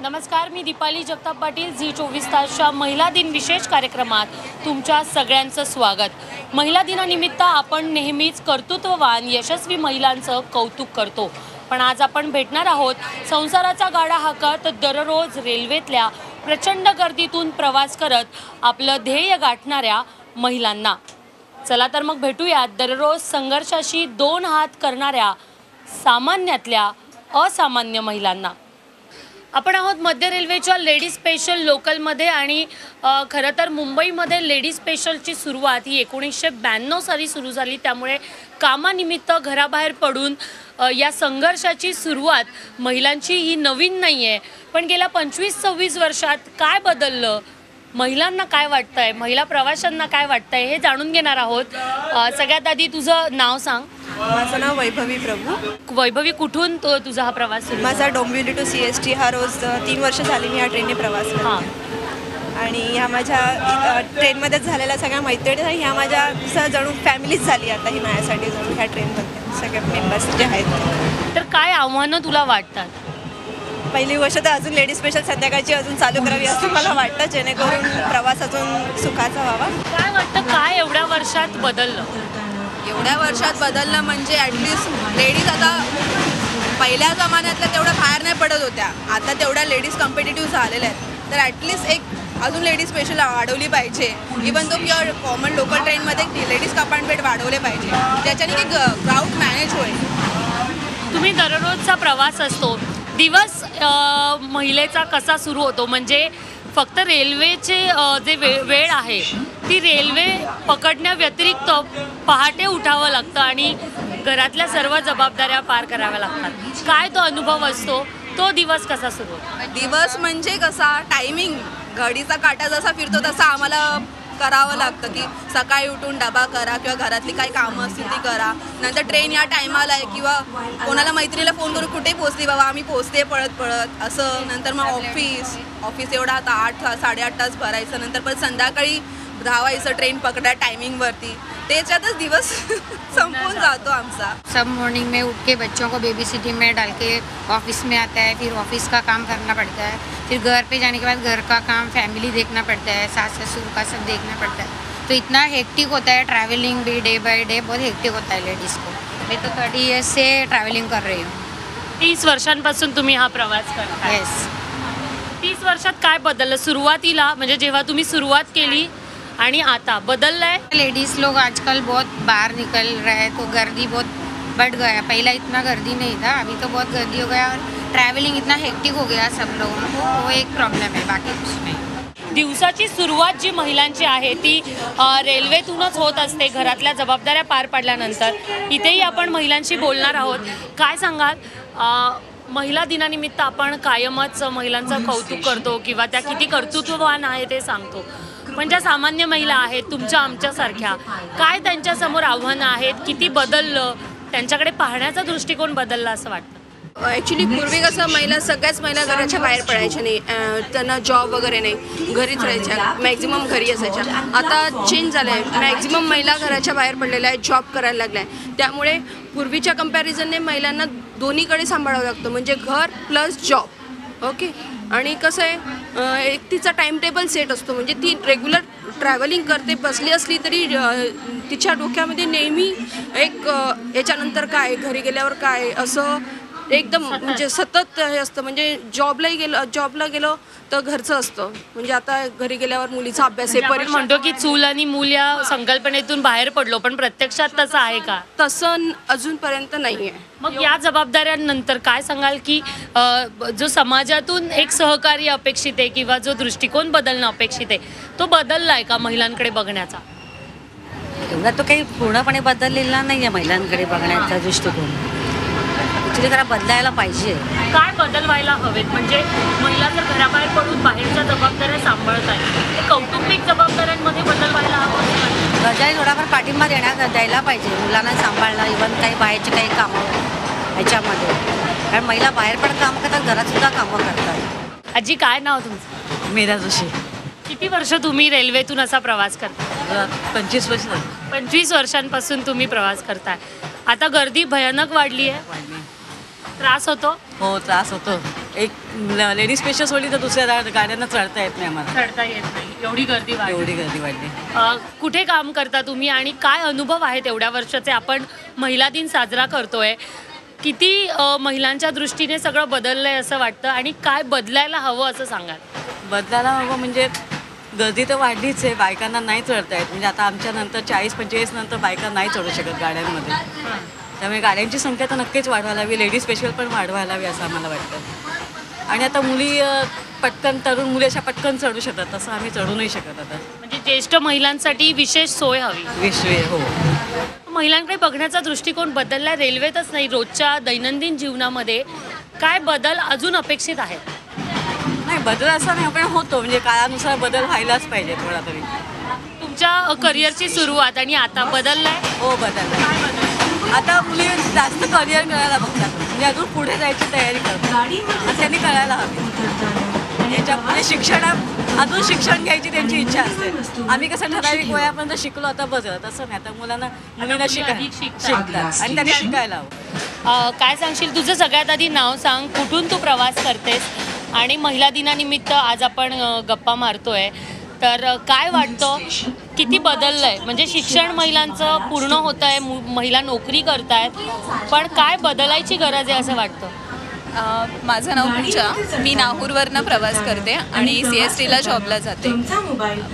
नमस्कार मी दीपाली जगताप पाटील झी चोवीस तासच्या महिला दिन विशेष कार्यक्रमात तुमच्या सगळ्यांचं स्वागत. महिला दिनानिमित्त आपण नेहमीच कर्तृत्ववान यशस्वी महिलांचं कौतुक करतो. पण आज आपण भेटणार आहोत संसाराचा गाडा हाकत दररोज रेल्वेतल्या प्रचंड गर्दीतून प्रवास करत आपलं ध्येय गाठणाऱ्या महिलांना. चला तर मग भेटूयात दररोज संघर्षाशी दोन हात करणाऱ्या सामान्यातल्या असामान्य महिलांना. आपण आहोत मध्य रेल्वेच्या लेडी स्पेशल लोकलमध्ये आणि खरं तर मुंबईमध्ये लेडी स्पेशलची सुरुवात ही एकोणीसशे ब्याण्णव साली सुरू झाली. त्यामुळे कामानिमित्त घराबाहेर पडून या संघर्षाची सुरुवात महिलांची ही नवीन नाही आहे पण गेल्या पंचवीस सव्वीस वर्षात काय बदललं? महिलांना काय वाटतंय? महिला प्रवाशांना काय वाटतंय? हे जाणून घेणार आहोत. सगळ्यात आधी तुझं नाव सांग. माझं नाव वैभवी प्रभू. वैभवी कुठून तो तुझा हा प्रवास सुरू? माझा Dombivli to C S T हा रोज तीन वर्ष झाली मी या ट्रेनने प्रवास हां. आणि ह्या माझ्या ट्रेनमध्येच झालेल्या सगळ्या मैत्रिणी आणि ह्या माझ्या असं जणू फॅमिलीच झाली आता ही माझ्यासाठी जणू ह्या ट्रेनमध्ये सगळे मेंबर्स जे आहेत. तर काय आव्हानं तुला वाटतात? पहिली गोष्ट तर अजून लेडीज स्पेशल संध्याकाळची अजून चालू करावी असं मला वाटतं जेणेकरून प्रवास अजून सुखाचा व्हावा. काय वाटतं काय एवढ्या वर्षात बदललं? एवढ्या वर्षात बदललं म्हणजे ॲटलिस्ट लेडीज आता पहिल्या जमान्यातल्या तेवढ्या बाहेर नाही पडत होत्या. आता तेवढ्या लेडीज कॉम्पिटेटिव्ह झालेल्या आहेत. तर ॲटलिस्ट एक अजून लेडीज स्पेशल वाढवली पाहिजे. इवन तो किंवा कॉमन लोकल ट्रेनमध्ये लेडीज कंपार्टमेंट वाढवले पाहिजे. ज्याच्याने की क्राऊड मॅनेज होईल. तुम्ही दररोजचा प्रवास असतो. दिवस महिलेचा कसा सुरू होतो? म्हणजे फक्त रेल्वेचे जे वे वेळ आहे ती रेल्वे पकडण्याव्यतिरिक्त पहाटे उठावं लागतं आणि घरातल्या सर्व जबाबदाऱ्या पार कराव्या लागतात. काय तो अनुभव असतो? तो दिवस कसा सुरू दिवस म्हणजे कसा टायमिंग घडीचा काटा जसा फिरतो तसा आम्हाला करावं लागतं की सकाळी उठून डबा करा किंवा घरातली काही कामं असतील ती करा. नंतर ट्रेन या टायमाला आहे किंवा कोणाला मैत्रिणीला फोन करून कुठे पोहोचली बाबा आम्ही पोहोचते पळत पळत. असं नंतर मग ऑफिस ऑफिस एवढा आता आठ साडेआठ तास भरायचं नंतर परत संध्याकाळी धावायचं ट्रेन पकडा टायमिंगवरती त्याच्यातच दिवस संपून जातो. आमचा. सब मॉर्निंग में उठ के बच्चों को बेबी सिटी में डाल के ऑफिस में आता है फिर ऑफिस का काम करना पड़ता है। फिर घर पे जाने के बाद घर का काम फैमिली देखना पड़ता है सास ससुर का सब देखना पड़ता है। तो इतना हेक्टिक होता है ट्रैवलिंग भी डे बाय डे बहुत हेक्टिक होता है लेडीज़ को। मैं तो थर्टी ईयर्स से ट्रैवलिंग कर रही हूँ। तीस वर्षांपासून तुम्ही हा प्रवास करता यस तीस वर्षात काय बदललं? सुरुवातीला म्हणजे जेव्हा तुम्ही सुरुवात केली आणि आता बदललंय? लेडीज़ लोग आजकल बहुत बाहर निकल रहे हैं तो गर्दी बहुत बढ़ गया पहला इतना गर्दी नहीं था अभी तो बहुत गर्दी हो गया और ट्रैवलिंग इतना हेक्टिक हो गया सब लोगों को वो एक प्रॉब्लम है बाकी कुछ नहीं। दिवसाची सुरुवात जी महिलांची आहे ती अ, रेल्वेतूनच होत असते घरातल्या जबाबदाऱ्या पार पडल्यानंतर. इथेही आपण महिलांशी बोलणार आहोत. काय सांगाल? अ, महिला दिनानिमित्त आपण कायमच महिलांचं कौतुक करतो किंवा त्या किती कर्तृत्ववान आहे ते सांगतो. पण ज्या सामान्य महिला आहेत तुमच्या आमच्यासारख्या काय त्यांच्यासमोर आव्हानं आहेत किती बदललं त्यांच्याकडे पाहण्याचा दृष्टिकोन बदलला असं वाटतं? ॲक्च्युली पूर्वी कसं महिला सगळ्याच महिला घराच्या बाहेर पडायच्या नाही. त्यांना जॉब वगैरे नाही. घरीच राहायच्या. मॅक्झिमम घरी असायच्या. आता चेंज झालं आहे मॅक्झिमम महिला घराच्या बाहेर पडलेल्या आहेत जॉब करायला लागल्या आहे त्यामुळे पूर्वीच्या कम्पॅरिझनने महिलांना दोन्हीकडे सांभाळावं लागतं. म्हणजे घर प्लस जॉब ओके आणि कसं आहे एक तिचा टाईम टेबल सेट असतो. म्हणजे ती रेग्युलर ट्रॅव्हलिंग करते. बसली असली तरी तिच्या डोक्यामध्ये नेहमी एक याच्यानंतर काय घरी गेल्यावर काय असं एकदम म्हणजे सतत हे असतं. म्हणजे जॉबलाही गेलो जॉबला गेलो तर घरचं असतं. म्हणजे आता घरी गेल्यावर मुलीचा अभ्यास आहे म्हणजे आपण म्हणतो की चूल आणि मूल या संकल्पनेतून बाहेर पडलो पण प्रत्यक्षात तसं आहे का? तसं अजूनपर्यंत नाही आहे. मग या जबाबदाऱ्यांनंतर काय सांगाल की अ, जो समाजातून एक सहकार्य अपेक्षित आहे किंवा जो दृष्टिकोन बदलणं अपेक्षित आहे तो बदललाय का महिलांकडे बघण्याचा? एवढा तो काही पूर्णपणे बदललेला नाही आहे महिलांकडे बघण्याचा दृष्टिकोन. ॲक्च्युली जरा बदलायला पाहिजे. काय बदल व्हायला हवेत? म्हणजे महिला जर घराबाहेर पडून बाहेरच्या जबाबदाऱ्या सांभाळत आहे तर कौटुंबिक जबाबदाऱ्यांमध्ये बदल व्हायला हवं. गजाही थोडाफार पाठिंबा देण्यात द्यायला पाहिजे. मुलांना सांभाळणं इव्हन काही बाहेरचे काही कामं ह्याच्यामध्ये कारण महिला बाहेर पण कामं करतात घरात सुद्धा कामं करतात. आजी काय नाव तुमचं? मेधा जोशी. किती वर्ष तुम्ही रेल्वेतून असा प्रवास करता? पंचवीस वर्ष. पंचवीस वर्षांपासून तुम्ही प्रवास करताय. आता गर्दी भयानक वाढली आहे त्रास होतो? हो त्रास होतो. एक लेडी स्पेशल सोडली तर दुसऱ्या गा- गाड्यांना चढता येत नाही आम्हाला. चढता येत नाही. एवढी गर्दी वाढली. एवढी गर्दी वाढली. अ, कुठे काम करता तुम्ही आणि काय अनुभव आहेत एवढ्या वर्षाचे? आपण महिला दिन साजरा करतोय. किती अ, महिलांच्या दृष्टीने सगळं बदललंय असं वाटतं आणि काय बदलायला हवं असं सांगाल? बदलायला हवं म्हणजे गर्दी तर वाढलीच आहे. बायकांना नाही चढता येत. म्हणजे आता आमच्या नंतर चाळीस पंचेचाळीस नंतर बायका नाही चढू शकत गाड्यांमध्ये. त्यामुळे गाड्यांची संख्या तर नक्कीच वाढवायला हवी लेडी स्पेशल पण वाढवायला हवी असं आम्हाला वाटतं. आणि आता मुली पटकन तरुण मुली अशा पटकन चढू शकतात तसं आम्ही चढू नाही शकत आता. म्हणजे ज्येष्ठ महिलांसाठी विशेष सोय हवी. विश्वे हो. महिलांकडे बघण्याचा दृष्टिकोन बदललाय रेल्वेतच नाही रोजच्या दैनंदिन जीवनामध्ये काय बदल अजून अपेक्षित आहेत? नाही बदल असा नाही पण होतो म्हणजे काळानुसार बदल व्हायलाच पाहिजे थोडा तरी. तुमच्या करिअरची सुरुवात आणि आता बदललाय? हो बदल आता मुली जास्त करिअर करायला बघतात. म्हणजे अजून पुढे जायची तयारी करतात. असं त्यांनी करायला हवी. याच्यापुढे शिक्षणात अजून शिक्षण घ्यायची त्यांची इच्छा असते. आम्ही कसं ठराविक वयापर्यंत शिकलो आता बस तसं नाही. आता मुलांना मुलींना मुली शिकाय अधिक शिकतात. आणि त्यांनी शिकायला हवं. अ, काय सांगशील? तुझं सगळ्यात आधी नाव सांग. कुठून तू प्रवास करतेस? आणि महिला दिनानिमित्त आज आपण गप्पा मारतोय. तर काय वाटतं? किती बदललंय? म्हणजे शिक्षण महिलांचं पूर्ण होत आहे महिला नोकरी करतायत पण काय बदलायची गरज आहे असं वाटतं? माझं नाव पूजा. मी नाहूरवरनं प्रवास करते आणि सी एस टीला जॉबला जाते.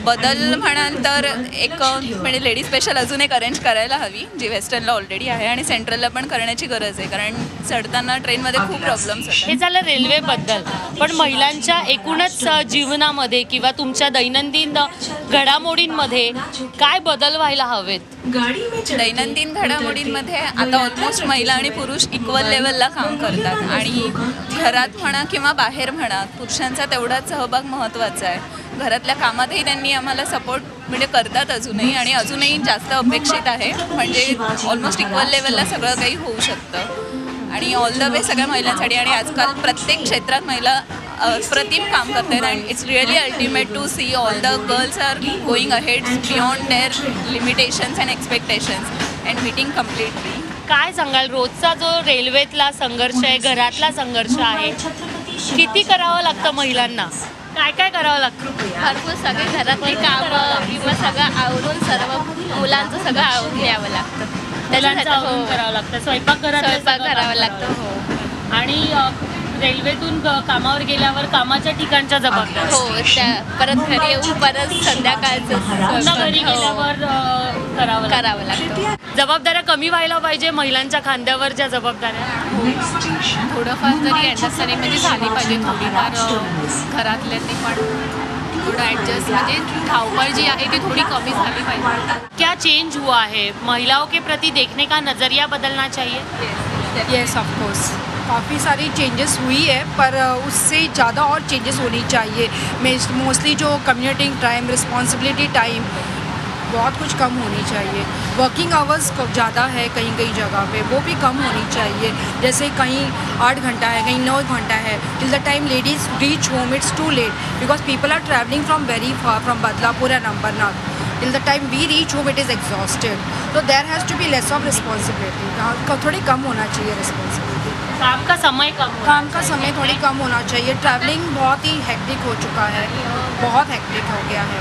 बदल म्हणाल तर एक म्हणजे लेडी स्पेशल अजून एक अरेंज करायला हवी जी वेस्टर्नला ऑलरेडी आहे आणि सेंट्रलला पण करण्याची गरज आहे. कारण चढताना ट्रेनमध्ये खूप प्रॉब्लेम्स हे झालं रेल्वेबद्दल पण महिलांच्या एकूणच जीवनामध्ये किंवा तुमच्या दैनंदिन घडामोडींमध्ये काय बदल व्हायला हवेत? दैनंदिन घडामोडींमध्ये आता ऑलमोस्ट महिला आणि पुरुष इक्वल लेवलला काम करतात. आणि घरात म्हणा किंवा बाहेर म्हणा पुरुषांचा तेवढाच सहभाग महत्त्वाचा आहे. घरातल्या कामातही त्यांनी आम्हाला सपोर्ट म्हणजे करतात अजूनही आणि अजूनही जास्त अपेक्षित आहे. म्हणजे ऑलमोस्ट इक्वल लेवलला सगळं काही होऊ शकतं. आणि ऑल द वे सगळ्या महिलांसाठी आणि आजकाल प्रत्येक क्षेत्रात महिला प्रतिम काम करत आहेत and it's really ultimate to see all the girls are going ahead beyond their limitations and expectations and meeting completely काय सांगाल? रोजचा जो रेल्वेतला संघर्ष आहे घरातला संघर्ष आहे किती करावं लागतं महिलांना? काय काय करावं लागतं? भरपूर सगळे घरातली कामं किंवा सगळं आवरून सर्व मुलांचं सगळं आवरून घ्यावं लागतं. आवरून हो. करावं लागतं. स्वयंपाक घरात स्वयंपाक करावा लागतो हो. आणि रेल्वेतून कामावर गेल्यावर कामाच्या ठिकाणच्या जबाबदाऱ्या हो त्या परत घरी येऊन परत संध्याकाळचं पुन्हा घरी हो, गेल्यावर अ, करावं लागतं. करावं लागतं. जबाबदाऱ्या कमी व्हायला पाहिजे महिलांच्या खांद्यावर ज्या जबाबदाऱ्या थोडंफार तरी अंडरस्टँडिंग म्हणजे झाली पाहिजे थोडीफार अ, घरातल्यांनी पण. थोडं ॲडजस्ट म्हणजे धावपळ जी आहे ती थोडी कमी झाली पाहिजे. क्या चेंज हुआ है? महिलाओं के प्रति देखने का नजरिया बदलना चाहिए? यस ऑफ कोर्स काफ़ी सारी चेंजेस हुई है, पर उससे ज़्यादा और चेंजेस होनी चाहिए। मोस्टली जो कम्युनिटिंग टाइम रिस्पॉन्सिबिलिटी टाइम बहुत कुछ कम होनी चाहिए। वर्किंग आवर्स ज़्यादा है कहीं कहीं जगह पे, वो भी कम होनी चाहिए। जैसे कहीं आठ घंटा है, कहीं नौ घंटा है till the time ladies reach home it's too late because people are travelling from very far from Badlapur and Ambarnath till the time we reach home it is exhausted तो there has to be less of responsibility थोड़ी कम होना चाहिए responsibility काम का समय कम काम का समय थोड़ी कम होना चाहिए। ट्रैवलिंग बहुत ही हेक्टिक हो चुका है। बहुत हेक्टिक हो गया है।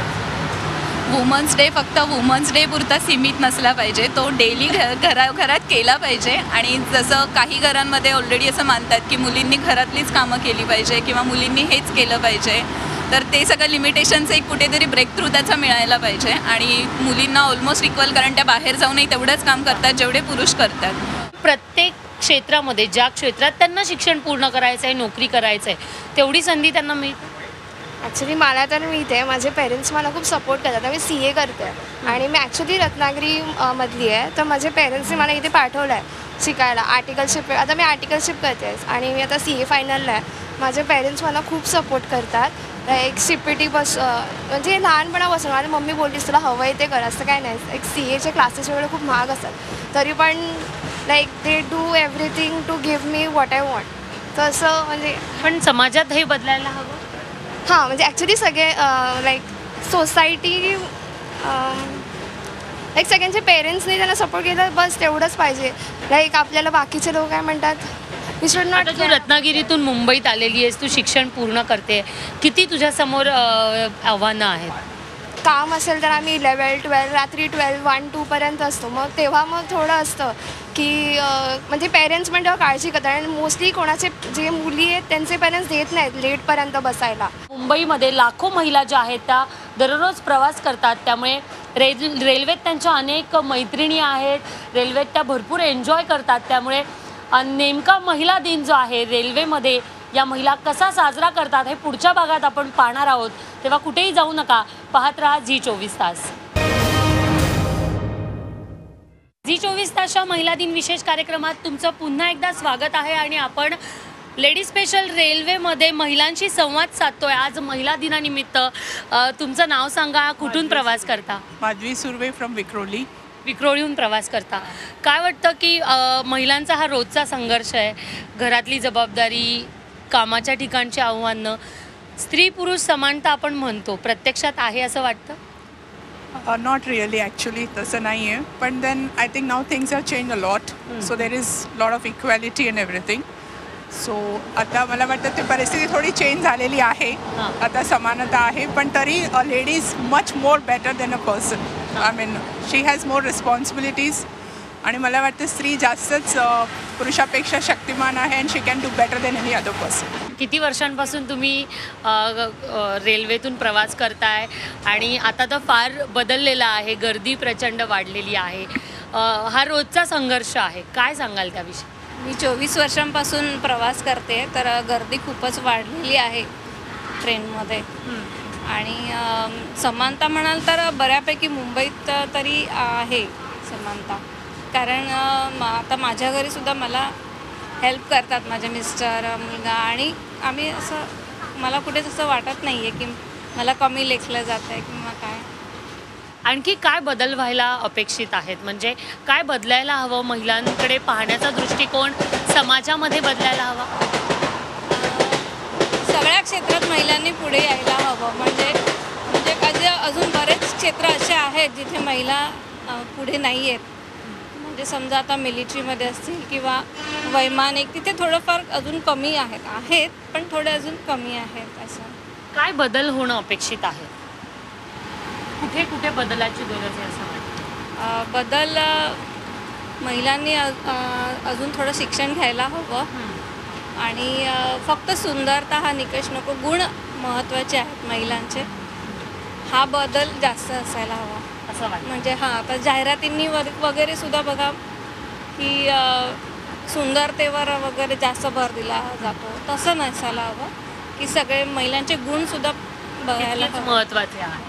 वुमन्स डे फक्त वुमन्स डे पुरता सीमित नसला पाहिजे. तो डेली घरा घरात केला पाहिजे. आणि जसं काही घरांमध्ये ऑलरेडी असं मानतात की मुलींनी घरातलीच कामं केली पाहिजे किंवा मुलींनी हेच केलं पाहिजे तर ते सगळं लिमिटेशनचं एक कुठेतरी ब्रेक थ्रू त्याचा मिळायला पाहिजे. आणि मुलींना ऑलमोस्ट इक्वल कारण त्या बाहेर जाऊनही तेवढंच काम करतात जेवढे पुरुष करतात. प्रत्येक क्षेत्रामध्ये ज्या क्षेत्रात त्यांना शिक्षण पूर्ण करायचं आहे नोकरी करायचं आहे तेवढी संधी त्यांना मिळते ॲक्च्युली मला तर मिळते माझे पेरेंट्स मला खूप सपोर्ट करतात. मी सी ए करते आणि मी ॲक्च्युली रत्नागिरी मधली आहे. तर माझे पेरेंट्सने मला इथे पाठवलं आहे शिकायला आर्टिकलशिप आता मी आर्टिकलशिप करते. आणि मी आता सी ए फायनलला आहे. माझे पेरेंट्स मला खूप सपोर्ट करतात. लाईक सी पी टी बस म्हणजे लहानपणापासून माझी मम्मी बोललीस तुला हवं आहे ते कर. असं काय नाही. एक सी एचे क्लासेस वगैरे खूप महाग असतात. तरी पण like they do everything to give me what I want तर असं म्हणजे पण समाजात हे बदलायला हवं? हां म्हणजे ॲक्च्युली सगळे लाईक सोसायटी लाईक सगळ्यांचे पेरेंट्सनी त्यांना सपोर्ट केला बस तेवढंच पाहिजे. लाईक आपल्याला बाकीचे लोक काय म्हणतात? वी शुड नॉट आता तू रत्नागिरीतून मुंबईत आलेली आहेस तू शिक्षण पूर्ण करते. किती तुझ्यासमोर अ, आव्हानं आहेत? काम असेल तर आम्ही इलेवन ट्वेल्व रात्री ट्वेल्व वन टूपर्यंत असतो. मग तेव्हा मग थोडं असतं. की म्हणजे पेरेंट्स पण तेव्हा काळजी करतात आणि मोस्टली कोणाचे जे मुली आहेत त्यांचे पेरेंट्स देत नाहीत लेटपर्यंत बसायला. मुंबईमध्ये लाखो महिला ज्या आहेत त्या दररोज प्रवास करतात. त्यामुळे रेल रेल्वेत त्यांच्या अनेक मैत्रिणी आहेत रेल्वेत त्या भरपूर एन्जॉय करतात. त्यामुळे नेमका महिला दिन जो आहे रेल्वेमध्ये या महिला कसा साजरा करतात हे पुढच्या भागात आपण पाहणार आहोत. तेव्हा कुठेही जाऊ नका. पाहत राहा झी चोवीस तास. झी चोवीस तासच्या महिला दिन विशेष कार्यक्रमात तुमचं पुन्हा एकदा स्वागत आहे आणि आपण लेडी स्पेशल रेल्वेमध्ये महिलांशी संवाद साधतोय. आज महिला दिनानिमित्त अ, तुमचं नाव सांगा कुठून प्रवास करता? माधवी सुर्वे फ्रॉम विक्रोली. विक्रोळीहून प्रवास करता. काय वाटतं की अ, महिलांचा हा रोजचा संघर्ष आहे? घरातली जबाबदारी कामाच्या ठिकाणची आव्हानं स्त्री पुरुष समानता आपण म्हणतो प्रत्यक्षात आहे असं वाटतं? नॉट रिअली ॲक्च्युली तसं नाही आहे पण then I think now things are change a lot so there is lot of equality in everything so आता मला वाटतं ती परिस्थिती थोडी चेंज झालेली आहे. हां. आता समानता आहे. पण तरी a ladies much more better than a person I mean she has more responsibilities आणि मला वाटतं स्त्री जास्तच पुरुषापेक्षा शक्तिमान आहे and she can do better than any other person किती वर्षांपासून तुम्ही रेल्वेतून प्रवास करताय आणि आता तर फार बदललेला आहे गर्दी प्रचंड वाढलेली आहे. हा रोजचा संघर्ष आहे काय सांगाल त्याविषयी? मी चोवीस वर्षांपासून प्रवास करते तर गर्दी खूपच वाढलेली आहे ट्रेनमध्ये. आणि समानता म्हणाल तर बऱ्यापैकी मुंबईत तरी आहे समानता. कारण म- आता माझ्या घरीसुद्धा मला हेल्प करतात माझे मिस्टर मुलगा आणि आम्ही असं मला कुठेच असं वाटत नाही आहे की मला कमी लेखलं जात आहे किंवा काय. आणखी काय बदल व्हायला अपेक्षित आहेत? म्हणजे काय बदलायला हवं महिलांकडे पाहण्याचा दृष्टिकोन समाजामध्ये बदलायला हवा? सगळ्या क्षेत्रात महिलांनी पुढे यायला हवं. म्हणजे म्हणजे काही अजून बरेच क्षेत्र असे आहेत जिथे महिला पुढे नाही आहेत म्हणजे समजा आता मिलिटरीमध्ये असतील किंवा वैमानिक तिथे थोडंफार अजून कमी आहेत आहेत पण थोडे अजून कमी आहेत असं. काय बदल होणं अपेक्षित आहे? कुठे कुठे बदलाची गरज आहे असं वाटतं? अ, बदल अ, महिलांनी अ- अ- अजून थोडं शिक्षण घ्यायला हवं. आणि अ, फक्त सुंदरता हा निकष नको गुण महत्त्वाचे आहेत महिलांचे. हा बदल जास्त असायला हवा. असं वाटतं. म्हणजे हां आता जाहिरातींनी वगैरे सुद्धा बघा की सुंदरतेवर वगैरे जास्त भर दिला जातो. तसं नसायला हवं की सगळे महिलांचे गुणसुद्धा बघायला महत्त्वाचे आहे.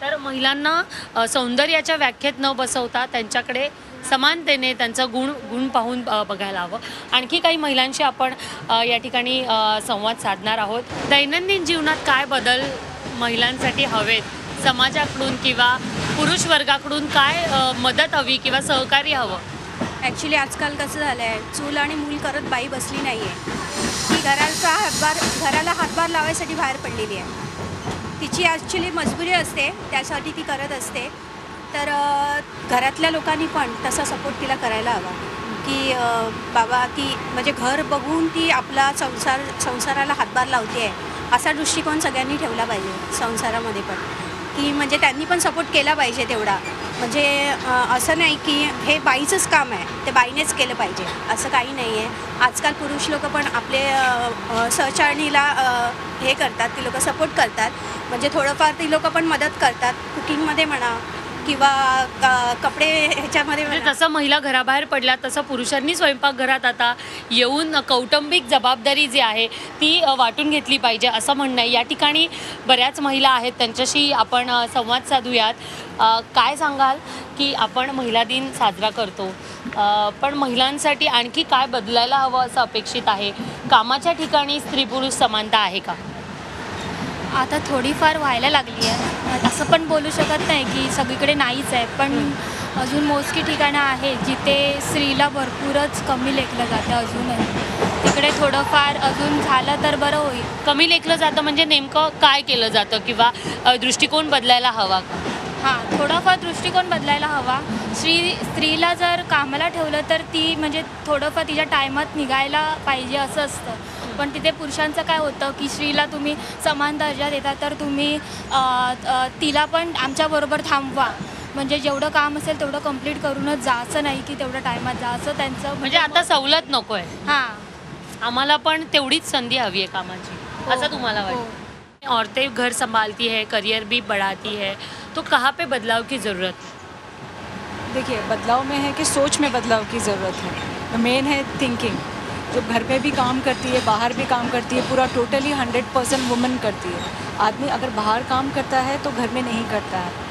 तर महिलांना सौंदर्याच्या व्याख्येत न बसवता त्यांच्याकडे समानतेने त्यांचा गुण गुण पाहून बघायला हवं. आणखी काही महिलांशी आपण या ठिकाणी संवाद साधणार आहोत. दैनंदिन जीवनात काय बदल महिलांसाठी हवेत? समाजाकडून किंवा पुरुष वर्गाकडून काय मदत हवी किंवा सहकार्य हवं? ॲक्च्युली आजकाल कसं झालं आहे चूल आणि मूल करत बाई बसली नाही आहे ती घराचा हातभार घराला हातभार लावायसाठी बाहेर पडलेली आहे. तिची ॲक्च्युली मजबुरी असते त्यासाठी ती करत असते. तर घरातल्या लोकांनी पण तसा सपोर्ट तिला करायला हवा. की बाबा ती म्हणजे घर बघून ती आपला संसार संसाराला हातभार लावते आहे असा दृष्टिकोन सगळ्यांनी ठेवला पाहिजे संसारामध्ये पण. की म्हणजे त्यांनी पण सपोर्ट केला पाहिजे तेवढा. म्हणजे असं नाही की हे बाईचंच काम आहे ते बाईनेच केलं पाहिजे. असं काही नाही आहे आजकाल पुरुष लोक पण आपले सहचारणीला हे करतात ती लोक सपोर्ट करतात. म्हणजे थोडंफार ती लोक पण मदत करतात. कुकिंगमध्ये म्हणा किंवा कपडे ह्याच्यामध्ये म्हणजे म्हणा. जसं महिला घराबाहेर पडल्या तसं पुरुषांनी स्वयंपाकघरात आता येऊन कौटुंबिक जबाबदारी जी आहे ती वाटून घेतली पाहिजे असं म्हणणं आहे. या ठिकाणी बऱ्याच महिला आहेत त्यांच्याशी आपण संवाद साधूयात. काय सांगाल की आपण महिला दिन साजरा करतो? पण महिलांसाठी आणखी काय बदलायला हवं असं अपेक्षित आहे? कामाच्या ठिकाणी स्त्री पुरुष समानता आहे का? आता थोडीफार व्हायला लागली आहे. असं पण बोलू शकत नाही की सगळीकडे नाहीच आहे. पण अजून मोजकी ठिकाणं आहेत जिथे स्त्रीला भरपूरच कमी लेखलं जातं अजूनही. तिकडे थोडंफार अजून झालं तर बरं होईल. कमी लेखलं जातं म्हणजे नेमकं काय केलं जातं किंवा दृष्टिकोन बदलायला हवा का? हां थोडाफार दृष्टिकोन बदलायला हवा. स्त्री स्त्रीला जर कामाला ठेवलं तर ती म्हणजे थोडंफार तिच्या टायमात निघायला पाहिजे असं असतं. पण तिथे पुरुषांचं काय होतं की स्त्रीला तुम्ही समान दर्जा देता तर तुम्ही तिला पण आमच्याबरोबर थांबवा. म्हणजे जेवढं काम असेल तेवढं कंप्लीट करूनच जा. असं नाही की तेवढं टायमात जा. असं त्यांचं म्हणजे आता सवलत नको आहे. हां. आम्हाला पण तेवढीच संधी हवी आहे कामाची. असं तुम्हाला वाटतं? औरतें घर संभालती है करियर भी बढ़ाती है तो कहाँ पे बदलाव की ज़रूरत? है देखिए बदलाव में है कि सोच में बदलाव की ज़रूरत है। मेन है थिंकिंग जो घर में भी काम करती है बाहर भी काम करती है पूरा टोटली हंड्रेड परसेंट वुमेन करती है। आदमी अगर बाहर काम करता है तो घर में नहीं करता है।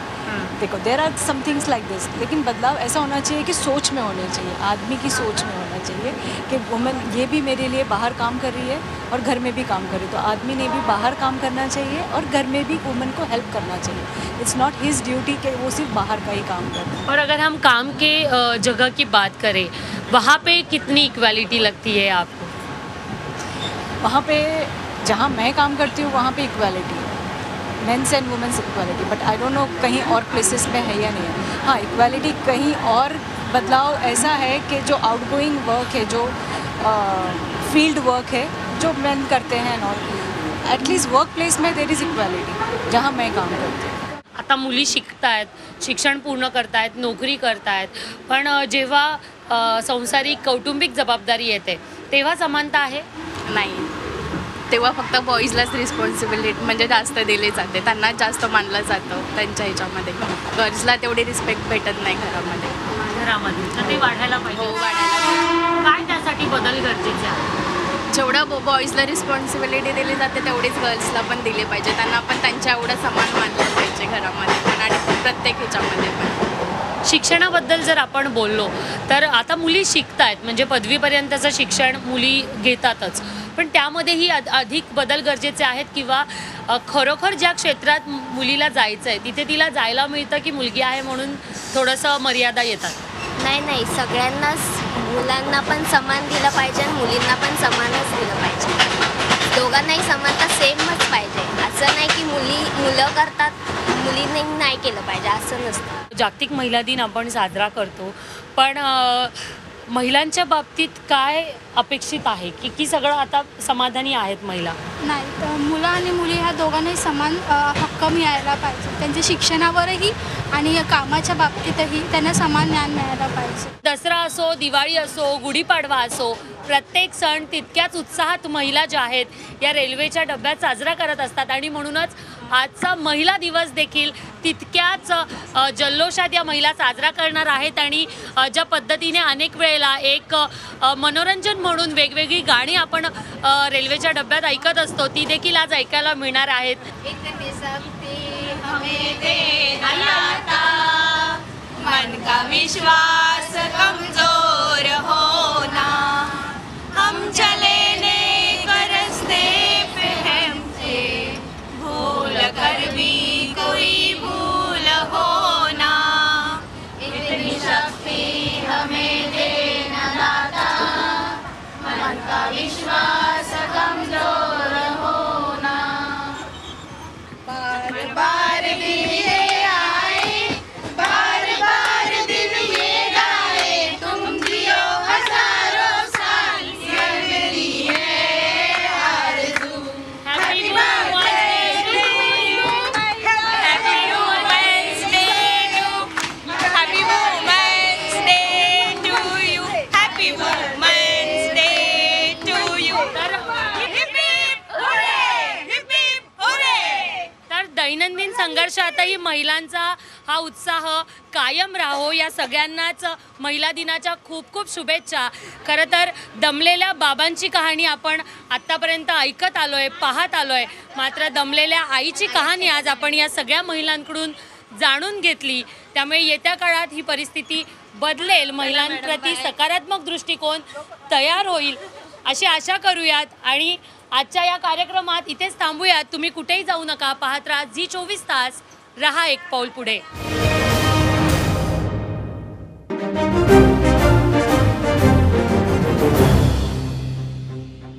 देखो there are somethings like this लेकिन बदलाव ऐसा होना चाहिए कि सोच में होने चाहिए आदमी की सोच में होना चाहिए कि वुमेन ये भी मेरे लिए बाहर काम कर रही है और घर में भी काम कर रही है। तो आदमी ने भी बाहर काम करना चाहिए और घर में भी वुमेन को हेल्प करना चाहिए। इट्स नॉट हिज ड्यूटी कि वो सिर्फ़ बाहर का ही काम करे। और अगर हम काम के जगह की बात करें वहाँ पे कितनी इक्वालिटी लगती है आपको? वहाँ पे जहाँ मैं काम करती हूँ वहाँ पे इक्वालिटी है। Men's and women's equality but I don't know कहीं और प्लेसेस में है या नहीं है। हाँ इक्वालिटी कहीं और बदलाव ऐसा है कि जो आउटगोइंग वर्क है जो फील्ड वर्क है जो मेन करते हैं और एटलीस्ट वर्क प्लेस में देर इज़ इक्वालिटी जहाँ मैं काम करती हूँ। आता मुली शिकतायत शिक्षण पूर्ण करतायत नोकरी करतायत पण जेव्हा संसारिक कौटुंबिक जबाबदारी येते तेव्हा समानता आहे? नाही. तेव्हा फक्त बॉईजलाच रिस्पॉन्सिबिलिटी म्हणजे जास्त दिली जाते. त्यांना जास्त मानलं जातं त्यांच्या ह्याच्यामध्ये. गर्ल्सला तेवढी रिस्पेक्ट भेटत नाही घरामध्ये. घरामध्ये तर ते वाढायला पाहिजे. काय त्यासाठी बदल गरजेचे आहे जेवढं बॉईजला रिस्पॉन्सिबिलिटी दिली जाते तेवढीच गर्ल्सला पण दिली पाहिजे. त्यांना पण त्यांच्या एवढं समान मानलं पाहिजे घरामध्ये पण आणि प्रत्येक ह्याच्यामध्ये पण. शिक्षणाबद्दल जर आपण बोललो तर आता मुली शिकतायत. म्हणजे पदवीपर्यंतचं शिक्षण मुली घेतातच. पण त्यामध्येही अध- अधिक बदल गरजेचे आहेत किंवा खरोखर ज्या क्षेत्रात मुलीला जायचं आहे तिथे तिला जायला मिळतं की मुलगी आहे म्हणून थोडंसं मर्यादा येतात? नाही नाही. सगळ्यांनाच मुलांना पण समान दिलं पाहिजे आणि मुलींना पण समानच दिलं पाहिजे. दोघांनाही समानता सेमच पाहिजे. असं नाही की मुली मुलं करतात मुलींनी नाही केलं पाहिजे. असं नसतं. जागतिक महिला दिन आपण साजरा करतो. पण महिलांच्या बाबतीत काय अपेक्षित आहे? की की सगळं आता समाधानी आहेत महिला? नाही तर मुलं आणि मुली ह्या दोघांनाही समान अ, हक्क मिळायला पाहिजे. त्यांच्या शिक्षणावरही आणि कामाच्या बाबतीतही त्यांना समान ज्ञान मिळायला पाहिजे. दसरा असो दिवाळी असो गुढीपाडवा असो प्रत्येक सण तितक्याच उत्साहात महिला ज्या आहेत या रेल्वेच्या डब्यात साजरा करत असतात. आणि म्हणूनच आजचा महिला दिवस देखील तितक्याच जल्लोषात या महिला साजरा करणार आहेत आणि ज्या पद्धतीने अनेक वेळेला एक मनोरंजन म्हणून वेगवेगळी गाणी आपण रेल्वेच्या डब्यात ऐकत असतो ती देखील आज ऐकायला मिळणार आहेत. मन का विश्वास कमजोर मन हा उत्साह कायम राहो या सगळ्यांनाच महिला दिनाच्या खूप खूप शुभेच्छा. खरं तर दमलेल्या बाबांची कहाणी आपण आत्तापर्यंत ऐकत आलो आहे पाहत आलो आहे मात्र दमलेल्या आईची कहाणी आज आपण या सगळ्या महिलांकडून जाणून घेतली. त्यामुळे येत्या काळात ही परिस्थिती बदलेल महिलांप्रती सकारात्मक दृष्टिकोन तयार होईल अशी आशा करूयात. आणि आजच्या या कार्यक्रमात इथेच थांबूयात. तुम्ही कुठेही जाऊ नका. पाहत राहा झी चोवीस तास रहा एक पाऊल पुढे.